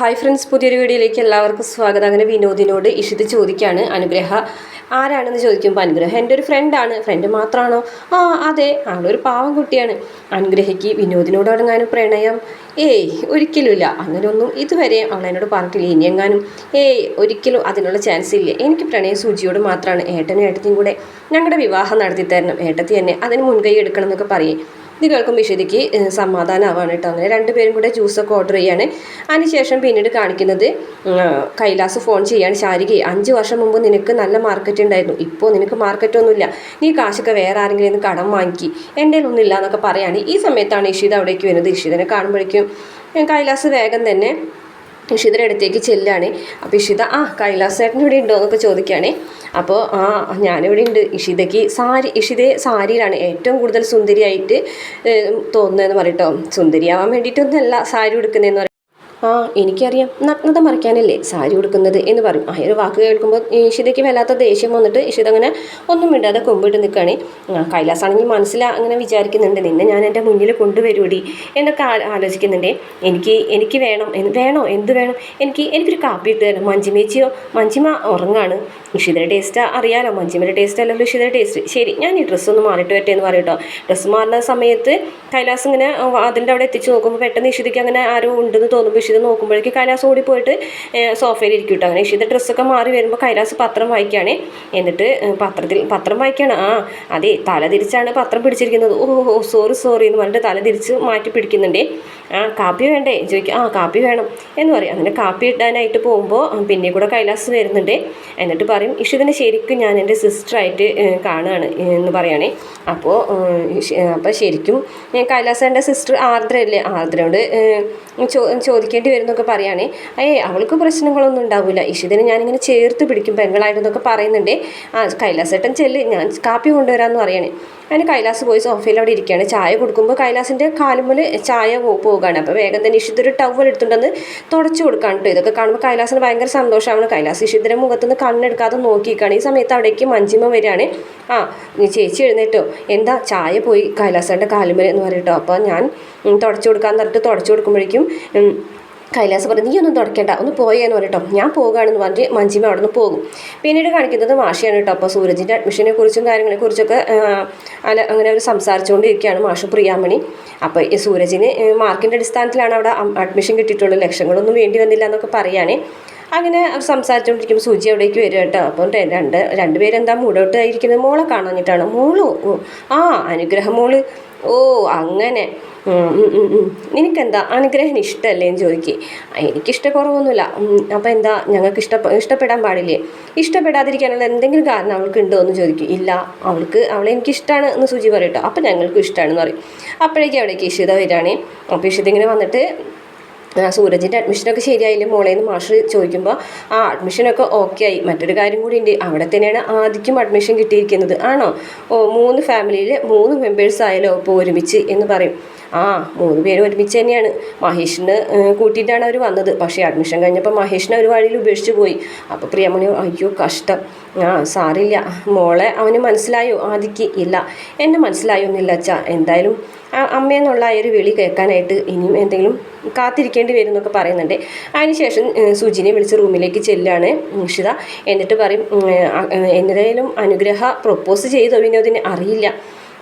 Hi friends പുതിയൊരു വീഡിയോയിലേക്ക് എല്ലാവർക്കും സ്വാഗതം. അങ്ങനെ വിനോദിനോട് ഇഷിത് ചോദിക്കുകയാണ് അനുഗ്രഹ. ആരാണെന്ന് ചോദിക്കുമ്പോൾ അനുഗ്രഹം എന്റെ ഒരു ഫ്രണ്ടാണ് ഫ്രണ്ട് മാത്രമാണോ ആ അതെ ആളൊരു പാവം കുട്ടിയാണ്. അനുഗ്രഹയ്ക്ക് വിനോദിനോട് അടങ്ങാനും പ്രണയം. ഏയ് ഒരിക്കലുമില്ല. അങ്ങനെയൊന്നും ഇതുവരെ അവളെന്നോട് പറഞ്ഞിട്ടില്ല. ഇനി എങ്ങാനും? ഏയ് ഒരിക്കലും അതിനുള്ള ചാൻസ് ഇല്ല. എനിക്ക് പ്രണയ സൂചിയോട് മാത്രമാണ് ഏട്ടനും ഏട്ടത്തിയും കൂടെ ഞങ്ങളുടെ വിവാഹം നടത്തി തരണം. ഏട്ടത്തി തന്നെ അതിന് മുൻകൈ എടുക്കണം എന്നൊക്കെ പറയേ. ഇത് കേൾക്കുമ്പോൾ സമാധാനമാവാണ് കേട്ടോ അങ്ങനെ. രണ്ടുപേരും കൂടെ ജ്യൂസൊക്കെ ഓർഡർ ചെയ്യാണ്. അതിനുശേഷം പിന്നീട് കാണിക്കുന്നത് കൈലാസ് ഫോൺ ചെയ്യാണ്. ശാരിക അഞ്ച് വർഷം മുമ്പ് നിനക്ക് നല്ല മാർക്കറ്റ് ഉണ്ടായിരുന്നു. ഇപ്പോൾ നിനക്ക് മാർക്കറ്റൊന്നുമില്ല നീ കാശൊക്കെ വേറെ ആരെങ്കിലും കടം വാങ്ങിക്കി. എന്റെ ഒന്നുമില്ല എന്നൊക്കെ പറയാണ്. ഈ സമയത്താണ് ഇഷിത അവിടേക്ക് വരുന്നത്. ഇഷിതനെ കാണുമ്പോഴേക്കും കൈലാസ് വേഗം തന്നെ ഇഷിതയുടെ അടുത്തേക്ക് ചെല്ലാണ്. അപ്പോൾ ഇഷിത ആ കൈലാസ് ചേട്ടൻ ഇവിടെ ഉണ്ടോ? എന്നൊക്കെ ചോദിക്കുകയാണേ അപ്പോൾ ആ ഞാനിവിടെ ഉണ്ട്. ഇഷിതയ്ക്ക് സാരി ഇഷിതയെ സാരിയിലാണ് ഏറ്റവും കൂടുതൽ സുന്ദരിയായിട്ട് തോന്നുന്നതെന്ന് പറയട്ടോ സുന്ദരിയാവാൻ വേണ്ടിയിട്ടൊന്നുമല്ല സാരി ഉടുക്കുന്നതെന്ന് പറയും ആ എനിക്കറിയാം. നഗ്നത മറിക്കാനല്ലേ സാരി കൊടുക്കുന്നത് എന്ന് പറയും. ആ ഒരു വാക്ക് കേൾക്കുമ്പോൾ ഇഷിതയ്ക്ക് വല്ലാത്ത ദേഷ്യം വന്നിട്ട് ഇഷിത അങ്ങനെ ഒന്നും മിണ്ടാതെ കൊമ്പിട്ട് നിൽക്കുകയാണ് കൈലാസാണെങ്കിൽ മനസ്സിൽ അങ്ങനെ വിചാരിക്കുന്നുണ്ട്. നിന്നെ ഞാൻ എന്റെ മുന്നിൽ കൊണ്ടുവരൂടി എന്നൊക്കെ ആലോചിക്കുന്നുണ്ട്. എനിക്ക് എനിക്ക് വേണം വേണോ എന്ത് വേണം? എനിക്ക് എനിക്കൊരു കാപ്പി ഇട്ട് തരണം. മഞ്ചിമേച്ചിയോ മഞ്ചിമ ഉറങ്ങാണ്. ഇഷിതയുടെ ടേസ്റ്റ് അറിയാലോ. മഞ്ചിമയുടെ ടേസ്റ്റ് അല്ലല്ലോ ഇഷിതയുടെ ടേസ്റ്റ് ശരി ഞാൻ ഈ ഡ്രസ്സ് ഒന്ന് മാറിയിട്ട് വരട്ടെ എന്ന് പറയട്ടോ. ഡ്രസ്സ് മാറുന്ന സമയത്ത് കൈലാസ് ഇങ്ങനെ അതിന്റെ അവിടെ എത്തിച്ച് നോക്കുമ്പോൾ പെട്ടെന്ന് ഇഷിതയ്ക്ക് അങ്ങനെ ആരോ ഉണ്ടെന്ന് തോന്നുമ്പോൾ ഇഷിത നോക്കുമ്പോഴേക്ക് കൈലാസ് ഓടി പോയിട്ട് സോഫയിൽ ഇരിക്കും കേട്ടോ അങ്ങനെ ഇഷിത ഡ്രസ്സൊക്കെ മാറി വരുമ്പോൾ കൈലാസ് പത്രം വായിക്കുകയാണ് എന്നിട്ട് പത്രത്തിൽ പത്രം വായിക്കുകയാണ് ആ അതെ തല തിരിച്ചാണ് പത്രം പിടിച്ചിരിക്കുന്നത്. ഓ സോറി സോറി എന്ന് പറഞ്ഞിട്ട് തല തിരിച്ച് മാറ്റി പിടിക്കുന്നുണ്ട്. ആ കാപ്പി വേണ്ടേ? ചോദിക്കും. ആ കാപ്പി വേണം എന്ന് പറയും. അങ്ങനെ കാപ്പി ഇടാനായിട്ട് പോകുമ്പോൾ പിന്നെ കൂടെ കൈലാസ് വരുന്നുണ്ട്. എന്നിട്ട് പറയും ഇഷിതിനെ ശരിക്കും ഞാൻ എന്റെ സിസ്റ്ററായിട്ട് കാണുകയാണ് എന്ന് പറയുകയാണേ അപ്പോൾ അപ്പോൾ ശരിക്കും കൈലാസ് എന്റെ സിസ്റ്റർ ആർദ്രയല്ലേ? ആർദ്രയോട് ഏഹ്, ചോ വരും എന്നൊക്കെ പറയുകയാണേ ഏയ് അവൾക്ക് പ്രശ്നങ്ങളൊന്നും ഉണ്ടാവില്ല. ഇഷിതിനെ ഞാനിങ്ങനെ ചേർത്ത് പിടിക്കും പെങ്ങളായിട്ടെന്നൊക്കെ പറയുന്നുണ്ട്. ആ കൈലാസേട്ടൻ ചെല്ല് ഞാൻ കാപ്പി കൊണ്ടുവരാമെന്ന് പറയണേ. അതിന് കൈലാസ് പോയി സോഫയിൽ അവിടെ ഇരിക്കുകയാണ്. ചായ കൊടുക്കുമ്പോൾ കൈലാസിന്റെ കാലുമ്പിൽ ചായ പോവുകയാണ്. അപ്പോൾ വേഗം തന്നെ ഇഷിതൊരു ടവൽ എടുത്തുകൊണ്ടെന്ന് തുടച്ചു കൊടുക്കാൻ കേട്ടോ. ഇതൊക്കെ കാണുമ്പോൾ കൈലാസിന് ഭയങ്കര സന്തോഷമാണ്. കൈലാസ് ഇഷിതിന്റെ മുഖത്തുനിന്ന് കണ്ണെടുക്കാതെ നോക്കിയിരിക്കുകയാണ്. ഈ സമയത്ത് അവിടേക്ക് മഞ്ജിമ വരികയാണ്. ആ ചേച്ചി എഴുന്നേറ്റോ. എന്താ ചായ പോയി കൈലാസേന്റെ കാലുമ്പൽ എന്ന് പറയട്ടോ അപ്പോൾ ഞാൻ തുടച്ചു കൊടുക്കാൻ പറഞ്ഞിട്ട് തുടച്ചു കൊടുക്കുമ്പോഴേക്കും കൈലാസ് പറഞ്ഞു നീ ഒന്നും തുടക്കേണ്ട ഒന്ന് പോയേന്ന് പറഞ്ഞിട്ടോ. ഞാൻ പോകുകയാണെന്ന് പറഞ്ഞ് മഞ്ജിമ അവിടെ നിന്ന് പോകും. പിന്നീട് കാണിക്കുന്നത് മാഷിയാണ് കേട്ടോ. അപ്പോൾ സൂരജിന്റെ അഡ്മിഷനെ കുറിച്ചും കാര്യങ്ങളെ കുറിച്ചൊക്കെ അല്ല അങ്ങനെ അവർ സംസാരിച്ചുകൊണ്ടിരിക്കുകയാണ് മാഷ് പ്രിയാമണി. അപ്പോൾ ഈ സൂരജിന് മാർക്കിന്റെ അടിസ്ഥാനത്തിലാണ് അവിടെ അഡ്മിഷൻ കിട്ടിയിട്ടുള്ളത് ലക്ഷങ്ങളൊന്നും വേണ്ടി വന്നില്ല എന്നൊക്കെ പറയുകയാണ് അങ്ങനെ സംസാരിച്ചുകൊണ്ടിരിക്കുമ്പോൾ സൂചി അവിടേക്ക് വരും കേട്ടോ. അപ്പം രണ്ട് രണ്ടുപേരെന്താ മൂടോട്ടായിരിക്കുന്നത് മോളെ കാണാഞ്ഞിട്ടാണ് മോളോ? ആ അനുഗ്രഹം മോൾ. ഓ അങ്ങനെ. നിനക്കെന്താ അനുഗ്രഹം ഇഷ്ടമല്ലേ എന്ന് ചോദിക്കുക എനിക്കിഷ്ടക്കുറവൊന്നുമില്ല. അപ്പോൾ എന്താ ഞങ്ങൾക്ക് ഇഷ്ട ഇഷ്ടപ്പെടാൻ പാടില്ലേ? ഇഷ്ടപ്പെടാതിരിക്കാനുള്ള എന്തെങ്കിലും കാരണം അവൾക്ക് ഉണ്ടോ എന്ന് ചോദിക്കും. ഇല്ല അവൾക്ക് അവളെ എനിക്കിഷ്ടമാണ് എന്ന് സൂചി പറയട്ടോ. അപ്പോൾ ഞങ്ങൾക്കും ഇഷ്ടമാണെന്ന് പറയും. അപ്പോഴേക്കും അവിടേക്ക് ഇഷിത വരികയാണ്. അപ്പോൾ ഇഷിത ഇങ്ങനെ വന്നിട്ട് സൂരജിന്റെ അഡ്മിഷനൊക്കെ ശരിയായില്ലേ മോളെ എന്ന് മാഷ് ചോദിക്കുമ്പോൾ ആ അഡ്മിഷനൊക്കെ ഓക്കെ ആയി. മറ്റൊരു കാര്യം കൂടി ഉണ്ട്. അവിടെ തന്നെയാണ് ആദ്യം അഡ്മിഷൻ കിട്ടിയിരിക്കുന്നത്. ആണോ? ഓ മൂന്ന് ഫാമിലിയിൽ മൂന്ന് മെമ്പേഴ്സ് ആയാലോ ഇപ്പോൾ ഒരുമിച്ച് എന്ന് പറയും. ആ മൂന്ന് പേര് ഒരുമിച്ച് തന്നെയാണ്. മഹേഷിന് കൂട്ടിയിട്ടാണ് അവർ വന്നത്. പക്ഷേ അഡ്മിഷൻ കഴിഞ്ഞപ്പോൾ മഹേഷിനെ ഒരു വഴിയിൽ ഉപേക്ഷിച്ച് പോയി. അപ്പോൾ പ്രിയമണി അയ്യോ കഷ്ടം. ആ സാറില്ല മോളെ അവന് മനസ്സിലായോ? ആദിക്ക് ഇല്ല. എന്നെ മനസ്സിലായൊന്നുമില്ല അച്ഛാ. എന്തായാലും അമ്മയെന്നുള്ള ആ ഒരു വിളി കേൾക്കാനായിട്ട് ഇനിയും എന്തെങ്കിലും കാത്തിരിക്കേണ്ടി വരും എന്നൊക്കെ പറയുന്നുണ്ട്. അതിനുശേഷം സുജിനെ വിളിച്ച് റൂമിലേക്ക് ചെല്ലാണ് നിഷിത. എന്നിട്ട് പറയും എന്തായാലും അനുഗ്രഹ പ്രൊപ്പോസ് ചെയ്തോ വിനോദിന് അറിയില്ല.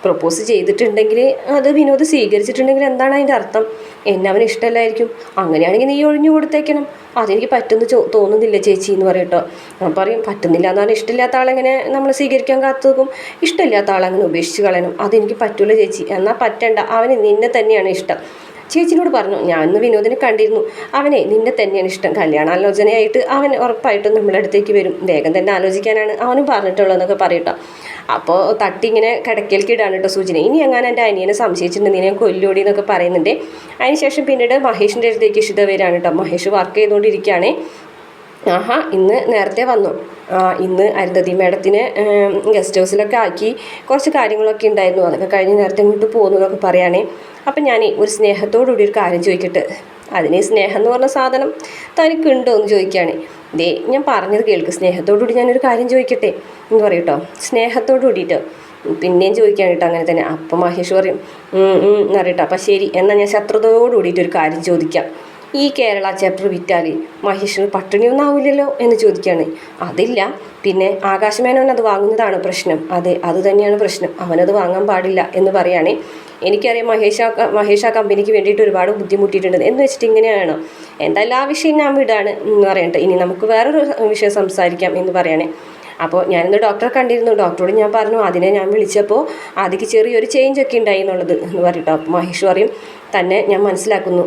പ്രൊപ്പോസ് ചെയ്തിട്ടുണ്ടെങ്കിൽ അത് വിനോദ് സ്വീകരിച്ചിട്ടുണ്ടെങ്കിൽ എന്താണ് അതിന്റെ അർത്ഥം? എന്നെ അവന് ഇഷ്ടമല്ലായിരിക്കും. അങ്ങനെയാണെങ്കിൽ നീ ഒഴിഞ്ഞു കൊടുത്തേക്കണം. അതെനിക്ക് പറ്റുന്ന തോന്നുന്നില്ല ചേച്ചി എന്ന് പറയട്ടോ. ഞാൻ പറയും പറ്റുന്നില്ല എന്നാണ് ഇഷ്ടമില്ലാത്ത ആളെങ്ങനെ നമ്മൾ സ്വീകരിക്കാൻ കാത്തു നോക്കും ഇഷ്ടമില്ലാത്ത ആളങ്ങനെ ഉപേക്ഷിച്ച് കളയണം? അതെനിക്ക് പറ്റില്ല ചേച്ചി. എന്നാൽ പറ്റണ്ട. അവന് നിന്നെ തന്നെയാണ് ഇഷ്ടം. ചേച്ചിനോട് പറഞ്ഞു ഞാൻ ഇന്ന് വിനോദിനെ കണ്ടിരുന്നു. അവനെ നിന്നെ തന്നെയാണ് ഇഷ്ടം. കല്യാണാലോചനയായിട്ട് അവൻ ഉറപ്പായിട്ടും നമ്മുടെ അടുത്തേക്ക് വരും. വേഗം തന്നെ ആലോചിക്കാനാണ് അവനും പറഞ്ഞിട്ടുള്ളതെന്നൊക്കെ പറയട്ടോ. അപ്പോൾ തട്ടി ഇങ്ങനെ കിടക്കയിലേക്ക് ഇടാണ് കേട്ടോ സൂചന. ഇനി അങ്ങനെ എന്റെ അനിയനെ സംശയിച്ചിട്ടുണ്ട്. ഞാൻ കൊല്ലോടി എന്നൊക്കെ പറയുന്നുണ്ട്. അതിനുശേഷം പിന്നീട് മഹേഷിന്റെ അടുത്തേക്ക് ഇഷിത വരികയാണ് കേട്ടോ. മഹേഷ് വർക്ക് ചെയ്തുകൊണ്ടിരിക്കുകയാണ്. ആഹാ ഇന്ന് നേരത്തെ വന്നു. ഇന്ന് അരുന്ധതി മേഡത്തിന് ഗസ്റ്റ് ഹൗസിലൊക്കെ ആക്കി കുറച്ച് കാര്യങ്ങളൊക്കെ ഉണ്ടായിരുന്നു. അതൊക്കെ കഴിഞ്ഞ് നേരത്തെ ഇങ്ങോട്ട് പോകുന്നു എന്നൊക്കെ പറയുകയാണെ അപ്പം ഞാൻ ഒരു സ്നേഹത്തോടുകൂടി ഒരു കാര്യം ചോദിക്കട്ടെ? അതിന് സ്നേഹം എന്ന് പറഞ്ഞ സാധനം തനിക്കുണ്ടോ എന്ന് ചോദിക്കുകയാണ്. ദേ ഞാൻ പറഞ്ഞത് കേൾക്ക് സ്നേഹത്തോടുകൂടി ഞാനൊരു കാര്യം ചോദിക്കട്ടെ? എന്ന് പറയൂട്ടോ സ്നേഹത്തോടു കൂടിയിട്ട് പിന്നെയും ചോദിക്കാൻ കേട്ടോ അങ്ങനെ തന്നെ. അപ്പം മഹേഷ് പറയും എന്നറിയട്ടോ ഉം" എന്ന് പറയട്ടോ അപ്പം ശരി എന്നാൽ ഞാൻ ശത്രുതയോട് കൂടിയിട്ട് ഒരു കാര്യം ചോദിക്കാം. ഈ കേരള ചാപ്റ്റർ വിറ്റാൽ മഹേഷിന് പട്ടിണിയൊന്നും ആവില്ലല്ലോ എന്ന് ചോദിക്കുകയാണ്. അതില്ല പിന്നെ ആകാശമേനോൻ അത് വാങ്ങുന്നതാണ് പ്രശ്നം. അതെ അത് തന്നെയാണ് പ്രശ്നം. അവനത് വാങ്ങാൻ പാടില്ല എന്ന് പറയുകയാണെ എനിക്കറിയാം മഹേഷ മഹേഷ കമ്പനിക്ക് വേണ്ടിയിട്ട് ഒരുപാട് ബുദ്ധിമുട്ടിയിട്ടുണ്ട്. എന്ന് വെച്ചിട്ട് ഇങ്ങനെയാണ്. എന്തായാലും ആ വിഷയം ഞാൻ വിടാണ് എന്ന് പറയട്ടെ. ഇനി നമുക്ക് വേറൊരു വിഷയം സംസാരിക്കാം എന്ന് പറയണേ. അപ്പോൾ ഞാനിന്ന് ഡോക്ടറെ കണ്ടിരുന്നു. ഡോക്ടറോട് ഞാൻ പറഞ്ഞു അതിനെ ഞാൻ വിളിച്ചപ്പോൾ അതിക്ക് ചെറിയൊരു ചേഞ്ച് ഒക്കെ ഉണ്ടായി എന്നുള്ളത് എന്ന് അപ്പോൾ മഹേഷ് പറയും തന്നെ ഞാൻ മനസ്സിലാക്കുന്നു.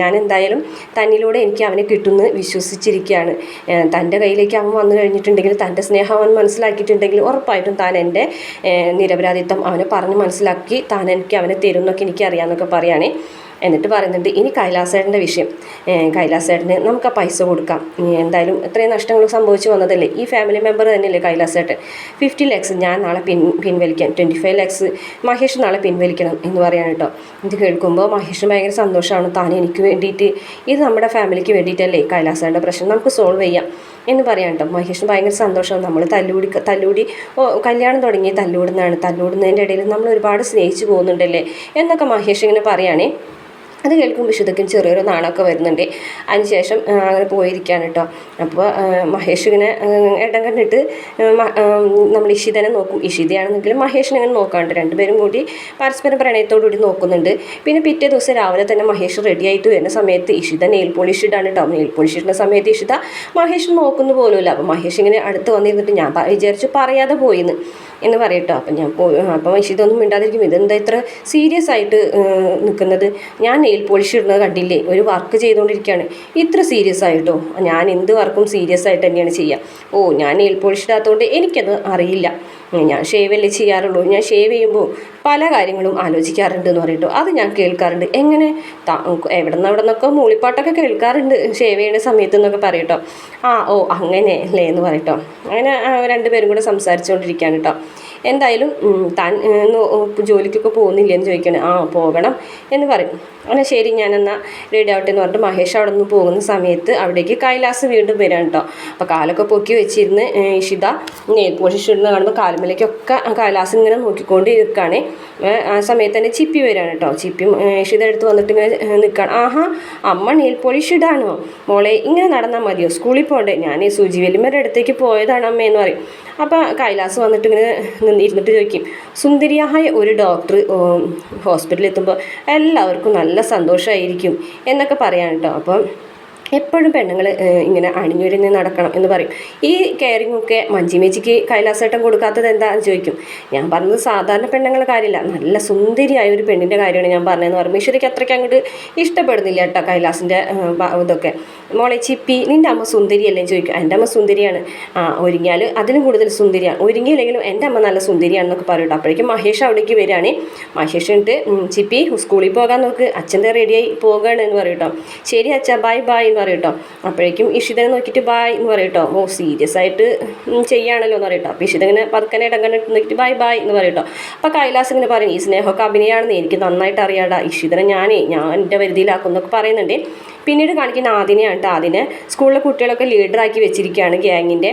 ഞാൻ എന്തായാലും തന്നിലൂടെ എനിക്ക് അവനെ കിട്ടുമെന്ന് വിശ്വസിച്ചിരിക്കുകയാണ്. തന്റെ കയ്യിലേക്ക് അവൻ വന്നു കഴിഞ്ഞിട്ടുണ്ടെങ്കിൽ തന്റെ സ്നേഹം അവൻ മനസ്സിലാക്കിയിട്ടുണ്ടെങ്കിൽ ഉറപ്പായിട്ടും താൻ എന്റെ നിരപരാധിത്വം അവനെ പറഞ്ഞ് മനസ്സിലാക്കി താൻ എനിക്ക് അവനെ തരുമെന്നൊക്കെ എനിക്കറിയാമെന്നൊക്കെ പറയുകയാണേ എന്നിട്ട് പറയുന്നുണ്ട് ഇനി കൈലാസേട്ടന്റെ വിഷയം. കൈലാസേട്ടന് നമുക്ക് ആ പൈസ കൊടുക്കാം. എന്തായാലും ഇത്രയും നഷ്ടങ്ങൾ സംഭവിച്ചു വന്നതല്ലേ? ഈ ഫാമിലി മെമ്പർ തന്നെയല്ലേ കൈലാസേട്ടൻ? ഫിഫ്റ്റി ലാക്സ് ഞാൻ നാളെ പിൻ പിൻവലിക്കാം. ട്വന്റി ഫൈവ് ലാക്സ് മഹേഷ് നാളെ പിൻവലിക്കണം എന്ന് പറയാൻ കേട്ടോ ഇത് കേൾക്കുമ്പോൾ മഹേഷ് ഭയങ്കര സന്തോഷമാണ് താൻ എനിക്ക് വേണ്ടിയിട്ട് ഇത് നമ്മുടെ ഫാമിലിക്ക് വേണ്ടിയിട്ടല്ലേ കൈലാസേട്ടന്റെ പ്രശ്നം? നമുക്ക് സോൾവ് ചെയ്യാം. എന്ന് പറയാൻ കേട്ടോ മഹേഷിന് ഭയങ്കര സന്തോഷമാണ് നമ്മൾ തല്ലുകൂടി തല്ലുകൂടി കല്യാണം തുടങ്ങി തല്ലുകൂടുന്നതാണ് തല്ലുകൂടുന്നതിന്റെ ഇടയിൽ നമ്മൾ ഒരുപാട് സ്നേഹിച്ചു പോകുന്നുണ്ടല്ലേ? എന്നൊക്കെ മഹേഷ് ഇങ്ങനെ പറയുകയാണേ അത് കേൾക്കുമ്പോൾ വിശുദ്ധക്കും ചെറിയൊരു നാണമൊക്കെ വരുന്നുണ്ട്. അതിന് ശേഷം അങ്ങനെ പോയിരിക്കുകയാണ് കേട്ടോ അപ്പോൾ മഹേഷ് ഇങ്ങനെ ഇടം കണ്ടിട്ട് നമ്മൾ ഇഷിതനെ നോക്കും. ഇഷിതയാണെന്നെങ്കിലും മഹേഷിനെ ഇങ്ങനെ നോക്കാണ്ട് രണ്ടുപേരും കൂടി പരസ്പരം പ്രണയത്തോടു കൂടി നോക്കുന്നുണ്ട്. പിന്നെ പിറ്റേ ദിവസം രാവിലെ തന്നെ മഹേഷ് റെഡി ആയിട്ട് വരുന്ന സമയത്ത് ഇഷിത നെയിൽ പോളിഷ് ഇടാണ് കേട്ടോ നെയിൽ പോളിഷ് ഇടുന്ന സമയത്ത് ഇഷിത മഹേഷ് നോക്കുന്നു പോലുമില്ല. അപ്പോൾ മഹേഷ് ഇങ്ങനെ അടുത്ത് വന്നിരുന്നിട്ട് ഞാൻ വിചാരിച്ചു പറയാതെ പോയിന്ന്. എന്ന് പറയട്ടോ. അപ്പം ഞാൻ അപ്പം ഇതൊന്നും മിണ്ടാതിരിക്കും. ഇതെന്താ ഇത്ര സീരിയസ് ആയിട്ട് നിൽക്കുന്നത്? ഞാൻ നെയിൽ പോളിഷ് ഇടുന്നത് കണ്ടില്ലേ? ഒരു വർക്ക് ചെയ്തുകൊണ്ടിരിക്കുകയാണ്. ഇത്ര സീരിയസ് ആയിട്ടോ? ഞാൻ എന്ത് വർക്കും സീരിയസ് ആയിട്ട് തന്നെയാണ് ചെയ്യുക. ഓ ഞാൻ നെയിൽ പോളിഷ് ഇടാത്തതുകൊണ്ട് എനിക്കത് അറിയില്ല. ഞാൻ ഷേവ് അല്ലേ ചെയ്യാറുള്ളൂ. ഞാൻ ഷേവ് ചെയ്യുമ്പോൾ പല കാര്യങ്ങളും ആലോചിക്കാറുണ്ട് എന്ന് പറയട്ടോ. അത് ഞാൻ കേൾക്കാറുണ്ട്. എങ്ങനെ? എവിടെ നിന്ന് അവിടെ നിന്നൊക്കെ മൂളിപ്പാട്ടൊക്കെ കേൾക്കാറുണ്ട്. ഷേവ് ചെയ്യുന്ന സമയത്ത് എന്നൊക്കെ പറയട്ടോ. ആ ഓ അങ്ങനെ അല്ലേ എന്ന് പറയട്ടോ. അങ്ങനെ രണ്ടുപേരും കൂടെ സംസാരിച്ചുകൊണ്ടിരിക്കുകയാണ് കേട്ടോ എന്തായാലും താൻ ജോലിക്കൊക്കെ പോകുന്നില്ല എന്ന് ചോദിക്കണേ. ആ പോകണം എന്ന് പറയും. അങ്ങനെ ശരി ഞാനെന്നാൽ റെഡി ആവട്ടെ എന്ന് പറഞ്ഞിട്ട് മഹേഷ് അവിടെ നിന്ന് പോകുന്ന സമയത്ത് അവിടേക്ക് കൈലാസ് വീണ്ടും വരാൻ കേട്ടോ അപ്പോൾ കാലൊക്കെ പൊക്കി വെച്ചിരുന്ന് ഇഷിത നെയിൽ പോളിഷ് ഇടുന്ന കാണുമ്പോൾ കാലുമലേക്കൊക്കെ കൈലാസ് ഇങ്ങനെ നോക്കിക്കൊണ്ട് നിൽക്കുകയാണ് ആ സമയത്ത് തന്നെ ചിപ്പി വരാണ് കേട്ടോ ചിപ്പിയും ഏഹ്, ഇഷിത എടുത്ത് വന്നിട്ട് ഇങ്ങനെ നിൽക്കുകയാണ് ആഹാ അമ്മ നെയിൽ പോളിഷ് ഇടാണോ? മോളെ ഇങ്ങനെ നടന്നാൽ മതിയോ? സ്കൂളിൽ പോകണ്ടേ ഞാൻ ഈ സുജി വലിമരുടെ അടുത്തേക്ക് പോയതാണ് അമ്മ എന്ന് പറയും. അപ്പോൾ കൈലാസ് വന്നിട്ട് ഇങ്ങനെ നിന്ന് ഇരുന്നിട്ട് ചോദിക്കും സുന്ദരിയായ ഒരു ഡോക്ടർ ഹോസ്പിറ്റലിൽ എത്തുമ്പോൾ എല്ലാവർക്കും നല്ല സന്തോഷമായിരിക്കും എന്നൊക്കെ പറയാൻ കേട്ടോ അപ്പം എപ്പോഴും പെണ്ണുങ്ങൾ ഇങ്ങനെ അണിഞ്ഞൊരുങ്ങി നടക്കണം എന്ന് പറയും. ഈ കെയറിംഗ് ഒക്കെ മഞ്ചിമേച്ചിക്ക് കൈലാസേട്ടൻ കൊടുക്കാത്തത് എന്താണെന്ന് ചോദിക്കും. ഞാൻ പറഞ്ഞത് സാധാരണ പെണ്ണുങ്ങളുടെ കാര്യമില്ല. നല്ല സുന്ദരിയായ ഒരു പെണ്ണിന്റെ കാര്യമാണ് ഞാൻ പറഞ്ഞതെന്ന് പറയും. ഈശ്വരിക്ക് അത്രയ്ക്ക് അങ്ങോട്ട് ഇഷ്ടപ്പെടുന്നില്ല കേട്ടോ കൈലാസിന്റെ ഇതൊക്കെ. മോളെ ചിപ്പി നിന്റെ അമ്മ സുന്ദരിയല്ലേ? ചോദിക്കും. എന്റെ അമ്മ സുന്ദരിയാണ്. ആ ഒരുങ്ങിയാൽ അതിലും കൂടുതൽ സുന്ദരിയാണ് ഒരുങ്ങിയില്ലെങ്കിലും എന്റെ അമ്മ നല്ല സുന്ദരിയാണെന്നൊക്കെ പറയും കേട്ടോ. അപ്പോഴേക്കും മഹേഷ് അവിടേക്ക് വരികയാണ്. മഹേഷ് എന്നിട്ട് ഉം, ചിപ്പി സ്കൂളിൽ പോകാൻ നോക്ക്. അച്ഛന്റെ റെഡിയായി പോകുകയാണ് എന്ന് പറയും കേട്ടോ. ശരി അച്ഛാ ബൈ ബൈ എന്ന് പറയും കേട്ടോ അപ്പോഴേക്കും ഇഷിതനെ നോക്കിയിട്ട് ബായ് എന്ന് പറയും കേട്ടോ ഓ സീരിയസ് ആയിട്ട് ചെയ്യാണല്ലോ എന്ന് പറയും കേട്ടോ അപ്പോൾ ഇഷിത ഇങ്ങനെ പതുക്കനെ ഇടങ്ങനെ നോക്കിയിട്ട് ബായ് ബായ് എന്ന് പറയും കേട്ടോ അപ്പോൾ കൈലാസ് ഇങ്ങനെ പറയും ഈ സ്നേഹമൊക്കെ അഭിനയമാണെന്ന് എനിക്ക് നന്നായിട്ട് അറിയാടാ. ഇഷിതനെ ഞാനേ ഞാൻ എന്റെ പരിധിയിലാക്കും എന്നൊക്കെ പറയുന്നുണ്ട്. പിന്നീട് കാണിക്കുന്ന ആദിനെയാണ് കേട്ടോ ആദിനെ സ്കൂളിലെ കുട്ടികളൊക്കെ ലീഡറാക്കി വെച്ചിരിക്കുകയാണ് ഗ്യാങ്ങിന്റെ.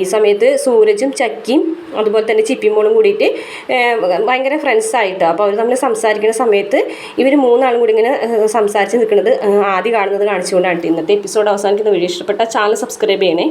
ഈ സമയത്ത് സൂരജും ചക്കിയും അതുപോലെ തന്നെ ചിപ്പിമോളും കൂടിയിട്ട് ഭയങ്കര ഫ്രണ്ട്സായിട്ട് അപ്പോൾ അവർ തമ്മിൽ സംസാരിക്കുന്ന സമയത്ത് ഇവർ മൂന്നാളും കൂടി ഇങ്ങനെ സംസാരിച്ച് നിൽക്കുന്നത് ആദ്യം കാണുന്നത് കാണിച്ചുകൊണ്ടാണ് ഇന്നത്തെ എപ്പിസോഡ് അവസാനിക്കുന്ന വീഡിയോ. ഇഷ്ടപ്പെട്ട ചാനൽ സബ്സ്ക്രൈബ് ചെയ്യണേ.